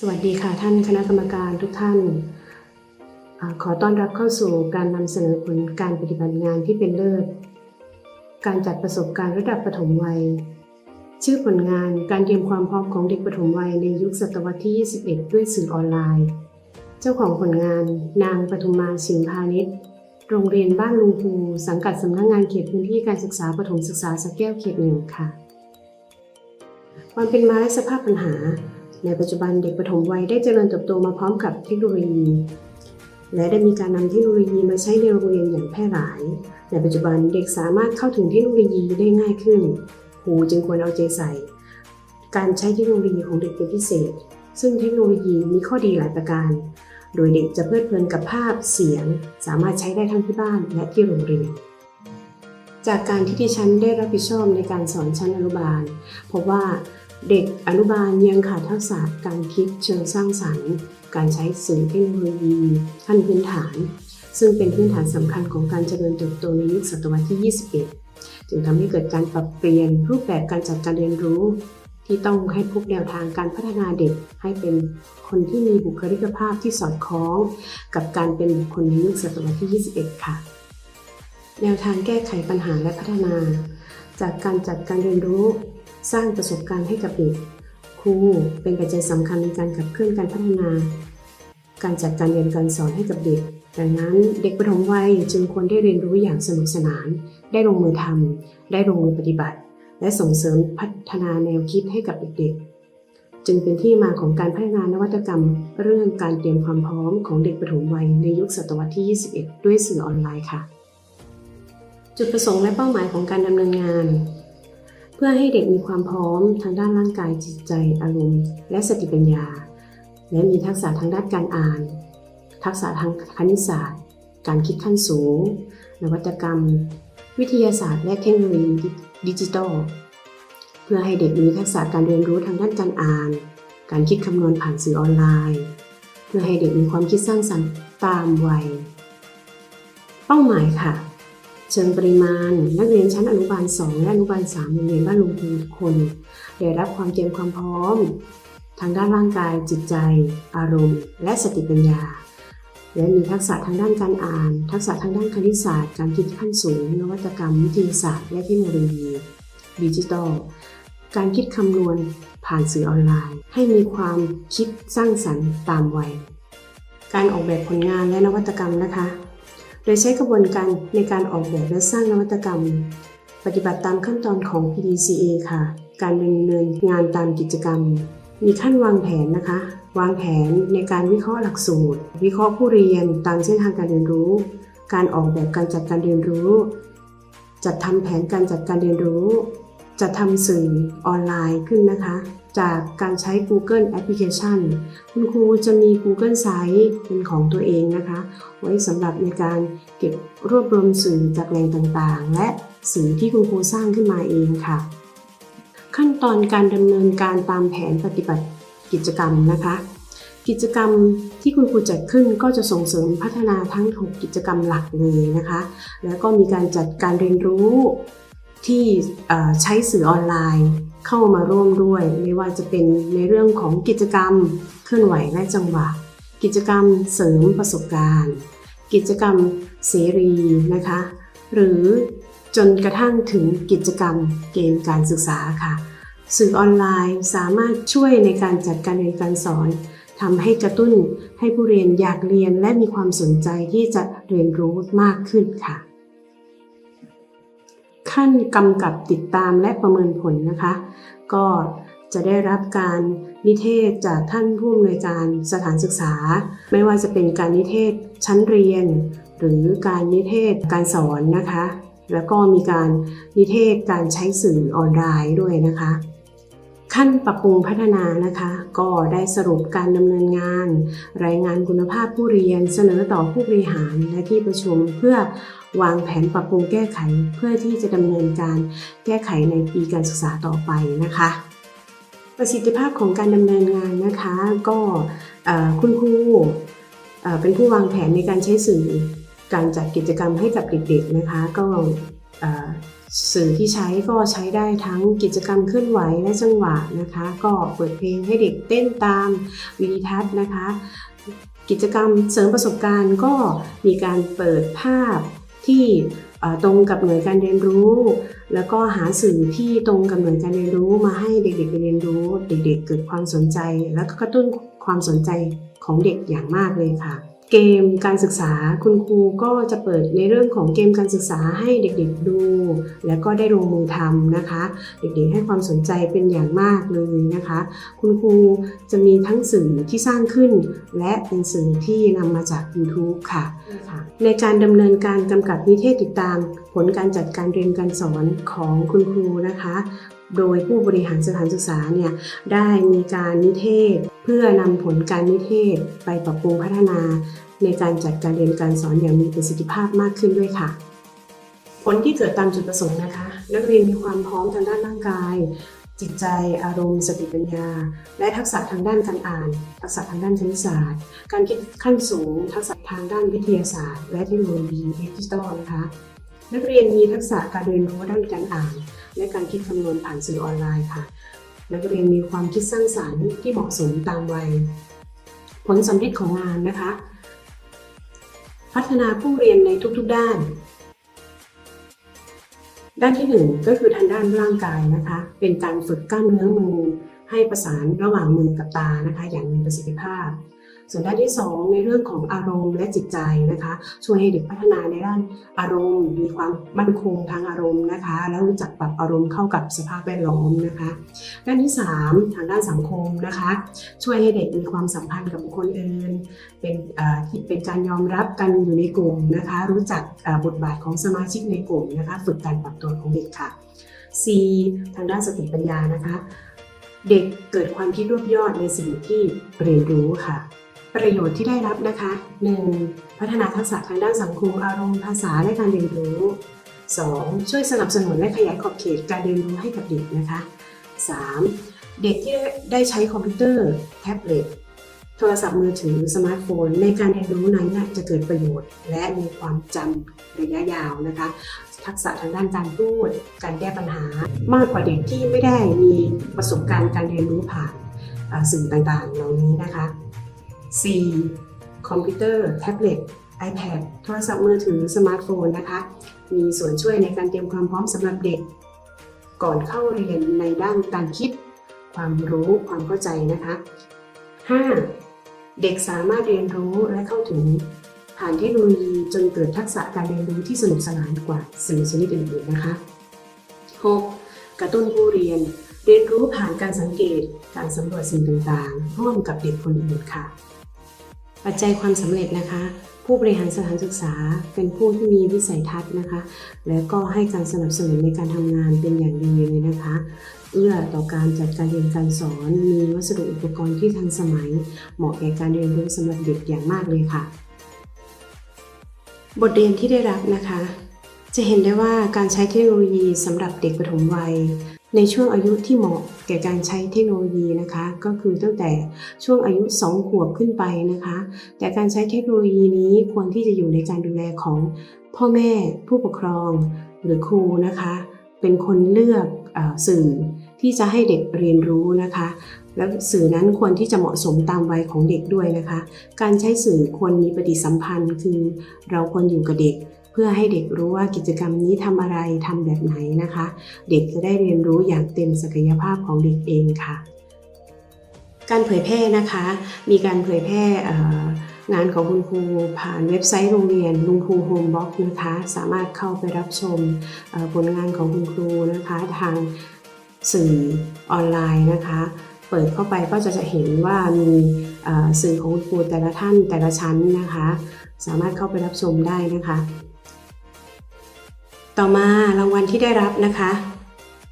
สวัสดีค่ะท่านคณะกรรมการทุกท่านอขอต้อนรับเข้าสู่การนำเสนอผลการปฏิบัติงานที่เป็นเลิศ การจัดประสบการณ์ระดับปฐมวัย ชื่อผลงานการเตรียมความพร้อมของเด็กปฐมวัยในยุคศตวรรษที่ 21 ด้วยสื่อออนไลน์ เจ้าของผลงานนางปทุมมาสินพาณิชย์โรงเรียนบ้านลุงภูสังกัดสำนักงานเขตพื้นที่การศึกษาปฐมศึกษาสแก้วเขตหนึ่งค่ะความเป็นมาและสภาพปัญหา ในปัจจุบันเด็กปฐมวัยได้เจริญเติบโตมาพร้อมกับเทคโนโลยี และได้มีการนำเทคโนโลยีมาใช้ในโรงเรียนอย่างแพร่หลาย ในปัจจุบันเด็กสามารถเข้าถึงเทคโนโลยีได้ง่ายขึ้นครูจึงควรเอาใจใส่ การใช้เทคโนโลยีของเด็กเป็นพิเศษ ซึ่งเทคโนโลยีมีข้อดีหลายประการ โดยเด็กจะเพลิดเพลินกับภาพเสียง สามารถใช้ได้ทั้งที่บ้านและที่โรงเรียนจากการที่ดิฉันได้รับผิดชอบในการสอนชั้นอนุบาลพบว่า เด็กอนุบาลยังขาดทักษะการคิดเชิงสร้างสรรค์ การใช้สื่อเทคโนโลยีขั้นพื้นฐาน ซึ่งเป็นพื้นฐานสำคัญของการเจริญเติบโตในยุคศตวรรษที่ 21 จึงทำให้เกิดการปรับเปลี่ยนรูปแบบการจัดการเรียนรู้ ที่ต้องให้พบแนวทางการพัฒนาเด็กให้เป็นคนที่มีบุคลิกภาพที่สอดคล้อง กับการเป็นบุคคลในยุคศตวรรษที่ 21 ค่ะ แนวทางแก้ไขปัญหาและพัฒนา จากการจัดการเรียนรู้ สร้างประสบการณ์ให้กับเด็ก ครูเป็นปัจจัยสำคัญในการขับเคลื่อนการพัฒนา การจัดการเรียนการสอนให้กับเด็กดังนั้นเด็กปฐมวัยจึงควรได้เรียนรู้อย่างสนุกสนาน ได้ลงมือทำได้ลงมือปฏิบัติ และส่งเสริมพัฒนาแนวคิดให้กับเด็กๆ จึงเป็นที่มาของการพัฒนานวัตกรรม เรื่องการเตรียมความพร้อมของเด็กปฐมวัยในยุคศตวรรษที่ 21 ด้วยสื่อออนไลน์ค่ะ จุดประสงค์และเป้าหมายของการดำเนินงาน เพื่อให้เด็กมีความพร้อมทางด้านร่างกายจิตใจอารมณ์ และสติปัญญา และมีทักษะทางด้านการอ่าน ทักษะทางคณิตศาสตร์ การคิดขั้นสูง นวัตกรรม วิทยาศาสตร์ และเทคโนโลยีดิจิทัลเพื่อให้เด็กมีทักษะการเรียนรู้ทางด้านการอ่าน การคิดคำนวณผ่านสื่อออนไลน์ เพื่อให้เด็กมีความคิดสร้างสรรค์ตามวัย เป้าหมายค่ะ เชิงปริมาณ นักเรียนชั้นอนุบาล 2 และอนุบาล3โรงเรียนบ้านลุงพูทุกคน ได้รับความเตรียมความพร้อม ทางด้านร่างกายจิตใจ อารมณ์ และสติปัญญา และมีทักษะทางด้านการอ่าน ทักษะทางด้านคณิตศาสตร์ การคิดขั้นสูง นวัตกรรม วิทยาศาสตร์และเทคโนโลยีดิจิทัลการคิดคำนวณผ่านสื่อออนไลน์ ให้มีความคิดสร้างสรรค์ตามวัย การออกแบบผลงานและนวัตกรรมนะคะ โดยใช้กระบวนการในการออกแบบและสร้างนวัตกรรม ปฏิบัติตามขั้นตอนของ PDCA ค่ะ การดำเนินงานตามกิจกรรม มีขั้นวางแผนนะคะ วางแผนในการวิเคราะห์หลักสูตร วิเคราะห์ผู้เรียนตามเส้นทางการเรียนรู้ การออกแบบการจัดการเรียนรู้ จัดทำแผนการจัดการเรียนรู้ จะทำสื่อออนไลน์ขึ้นนะคะ จากการใช้ Google Application คุณครูจะมี Google Site เป็นของตัวเองนะคะ ไว้สำหรับในการเก็บรวบรวมสื่อจากแหล่งต่างๆ และสื่อที่คุณครูสร้างขึ้นมาเองค่ะ ขั้นตอนการดำเนินการตามแผนปฏิบัติกิจกรรมนะคะ กิจกรรมที่คุณครูจัดขึ้นก็จะส่งเสริมพัฒนาทั้ง 6 กิจกรรมหลักเลยนะคะ แล้วก็มีการจัดการเรียนรู้ ที่ใช้สื่อออนไลน์เข้ามาร่วมด้วย ไม่ว่าจะเป็นในเรื่องของกิจกรรมเคลื่อนไหวและจังหวะ กิจกรรมเสริมประสบการณ์ กิจกรรมเสรีนะคะ หรือจนกระทั่งถึงกิจกรรมเกมการศึกษาค่ะ สื่อออนไลน์สามารถช่วยในการจัดการเรียนการสอนทำให้กระตุ้นให้ผู้เรียนอยากเรียนและมีความสนใจที่จะเรียนรู้มากขึ้นค่ะ ขั้นกำกับติดตามและประเมินผลนะคะ ก็จะได้รับการนิเทศจากท่านผู้อำนวยการสถานศึกษา ไม่ว่าจะเป็นการนิเทศชั้นเรียน หรือการนิเทศการสอนนะคะ แล้วก็มีการนิเทศการใช้สื่อออนไลน์ด้วยนะคะ ขั้นปรับปรุงพัฒนานะคะ ก็ได้สรุปการดำเนินงาน รายงานคุณภาพผู้เรียนเสนอต่อผู้บริหารและที่ประชุมเพื่อวางแผนปรับปรุงแก้ไข เพื่อที่จะดำเนินการแก้ไขในปีการศึกษาต่อไปนะคะ ประสิทธิภาพของการดำเนินงานนะคะ ก็คุณครูเอ่อเป็นผู้วางแผนในการใช้สื่อการจัดกิจกรรมให้กับเด็กๆนะคะ ก็ สื่อที่ใช้ก็ใช้ได้ทั้งกิจกรรมเคลื่อนไหวและจังหวะนะคะ ก็เปิดเพลงให้เด็กเต้นตามวิดีทัศน์นะคะ กิจกรรมเสริมประสบการณ์ก็มีการเปิดภาพที่ตรงกับหน่วยการเรียนรู้ แล้วก็หาสื่อที่ตรงกับหน่วยการเรียนรู้มาให้เด็กๆไปเรียนรู้ เด็กๆเกิดความสนใจ แล้วก็กระตุ้นความสนใจของเด็กอย่างมากเลยค่ะ เกมการศึกษาคุณครูก็จะเปิดในเรื่องของเกมการศึกษาให้เด็กๆดู แล้วก็ได้ลงมือทำนะคะ เด็กๆให้ความสนใจเป็นอย่างมากเลยนะคะ คุณครูจะมีทั้งสื่อที่สร้างขึ้น และเป็นสื่อที่นำมาจาก YouTube ค่ะ ในการดำเนินการกำกับนิเทศติดตาม ผลการจัดการเรียนการสอนของคุณครูนะคะ โดยผู้บริหารสถานศึกษาเนี่ยได้มีการนิเทศ เพื่อนำผลการนิเทศไปปรับปรุงพัฒนา ในการจัดการเรียนการสอนอย่างมีประสิทธิภาพมากขึ้นด้วยค่ะ ผลที่เกิดตามจุดประสงค์นะคะ นักเรียนมีความพร้อมทางด้านร่างกายจิตใจอารมณ์ สติปัญญา และทักษะทางด้านการอ่าน ทักษะทางด้านคณิตศาสตร์ การคิดขั้นสูง ทักษะทางด้านวิทยาศาสตร์ และเทคโนโลยีดิจิทัลนะคะ นักเรียนมีทักษะการเรียนรู้ด้านการอ่าน และการคิดคำนวณผ่านสื่อออนไลน์ค่ะ นักเรียนมีความคิดสร้างสรรค์ที่เหมาะสมตามวัย ผลสำเร็จของงานนะคะ พัฒนาผู้เรียนในทุกๆด้าน ด้านที่หนึ่งก็คือทางด้านร่างกายนะคะ เป็นการฝึกกล้ามเนื้อมือให้ประสานระหว่างมือกับตานะคะ อย่างมีประสิทธิภาพ ส่วนด้านที่ 2 ในเรื่องของอารมณ์และจิตใจนะคะ ช่วยให้เด็กพัฒนาในด้านอารมณ์ มีความมั่นคงทางอารมณ์นะคะ แล้วรู้จักปรับอารมณ์เข้ากับสภาพแวดล้อมนะคะ ด้านที่ 3 ทางด้านสังคมนะคะ ช่วยให้เด็กมีความสัมพันธ์กับบุคคลอื่น เป็นที่เป็นการยอมรับกันอยู่ในกลุ่มนะคะ รู้จักบทบาทของสมาชิกในกลุ่มนะคะ ฝึกการปรับตัวของเด็กค่ะ C ทางด้านสติปัญญานะคะ เด็กเกิดความคิดรวบยอดในสิ่งที่เรียนรู้ค่ะ ประโยชน์ที่ได้รับนะคะ 1. พัฒนาทักษะทางด้านสังคมอารมณ์ภาษาและการเรียนรู้ 2. ช่วยสนับสนุนและขยายขอบเขตการเรียนรู้ให้กับเด็กนะคะ 3. เด็กที่ได้ใช้คอมพิวเตอร์ แท็บเล็ตโทรศัพท์มือถือสมาร์ทโฟน ในการเรียนรู้นั้นจะเกิดประโยชน์ และมีความจำระยะยาวนะคะ ทักษะทางด้านการพูด การแก้ปัญหา มากกว่าเด็กที่ไม่ได้มีประสบการณ์การเรียนรู้ผ่านสื่อต่างๆ เหล่านี้นะคะ 4. คอมพิวเตอร์ แท็บเล็ต iPad โทรศัพท์มือถือ สมาร์ทโฟนนะคะ มีส่วนช่วยในการเตรียมความพร้อมสำหรับเด็ก ก่อนเข้าเรียนในด้านการคิด ความรู้ความเข้าใจนะคะ 5. เด็กสามารถเรียนรู้และเข้าถึงผ่านเทคโนโลยีจนเกิดทักษะการเรียนรู้ที่สนุกสนานกว่าสื่อชนิดอื่นๆนะคะ 6. กระตุ้นผู้เรียน เรียนรู้ผ่านการสังเกต การสำรวจสิ่งต่างๆ ร่วมกับเด็กคนอื่นค่ะ ปัจจัยความสำเร็จนะคะ ผู้บริหารสถานศึกษาเป็นผู้ที่มีวิสัยทัศน์นะคะ และก็ให้การสนับสนุนในการทำงานเป็นอย่างดีเลยนะคะเอื้อต่อการจัดการเรียนการสอน มีวัสดุอุปกรณ์ที่ทันสมัย เหมาะแก่การเรียนรู้สำหรับเด็กอย่างมากเลยค่ะ บทเรียนที่ได้รับนะคะ จะเห็นได้ว่าการใช้เทคโนโลยีสำหรับเด็กปฐมวัย ในช่วงอายุที่เหมาะแก่การใช้เทคโนโลยีนะคะ ก็คือตั้งแต่ช่วงอายุ 2 ขวบขึ้นไปนะคะ แต่การใช้เทคโนโลยีนี้ควรที่จะอยู่ในการดูแลของพ่อแม่ผู้ปกครองหรือครูนะคะ เป็นคนเลือกอสื่อที่จะให้เด็กเรียนรู้นะคะ แล้วสื่อนั้นควรที่จะเหมาะสมตามวัยของเด็กด้วยนะคะ การใช้สื่อควรมีปฏิสัมพันธ์คือเราควรอยู่กับเด็ก พื่อให้เด็กรู้ว่ากิจกรรมนี้ทำอะไรทำแบบไหนนะคะ เด็กจะได้เรียนรู้อย่างเต็มศักยภาพของเด็กเองค่ะ การเผยแพร่นะคะ มีการเผยแพร่งานของคุณครูผ่านเว็บไซต์โรงเรียนลุงครูโฮมบ็อกนะคะ สามารถเข้าไปรับชมผลงานของคุณครูนะคะ ทางสื่อออนไลน์นะคะ เปิดเข้าไปก็จะจะเห็นว่ามีสื่อของคุณครูแต่ละท่านแต่ละชั้นนะคะ สามารถเข้าไปรับชมได้นะคะ ต่อมารางวัลที่ได้รับนะคะ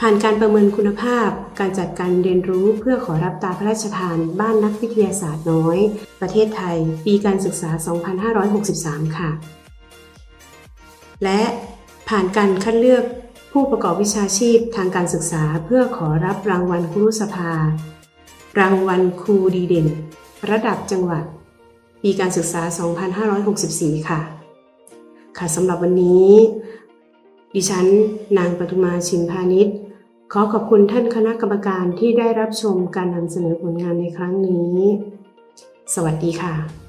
ผ่านการประเมินคุณภาพ การจัดการเรียนรู้เพื่อขอรับตาพระราชทานบ้านนักวิทยาศาสตร์น้อย ประเทศไทย ปีการศึกษา 2563 ค่ะ และผ่านการคัดเลือกผู้ประกอบวิชาชีพทางการศึกษาเพื่อขอรับรางวัลครุสภา รางวัลครูดีเด่น ระดับจังหวัด ปีการศึกษา 2564 ค่ะ ค่ะสำหรับวันนี้ ดิฉัน นางปทุมาชินพาณิชย์ขอขอบคุณท่านคณะกรรมการที่ได้รับชมการนำเสนอผลงานในครั้งนี้ สวัสดีค่ะ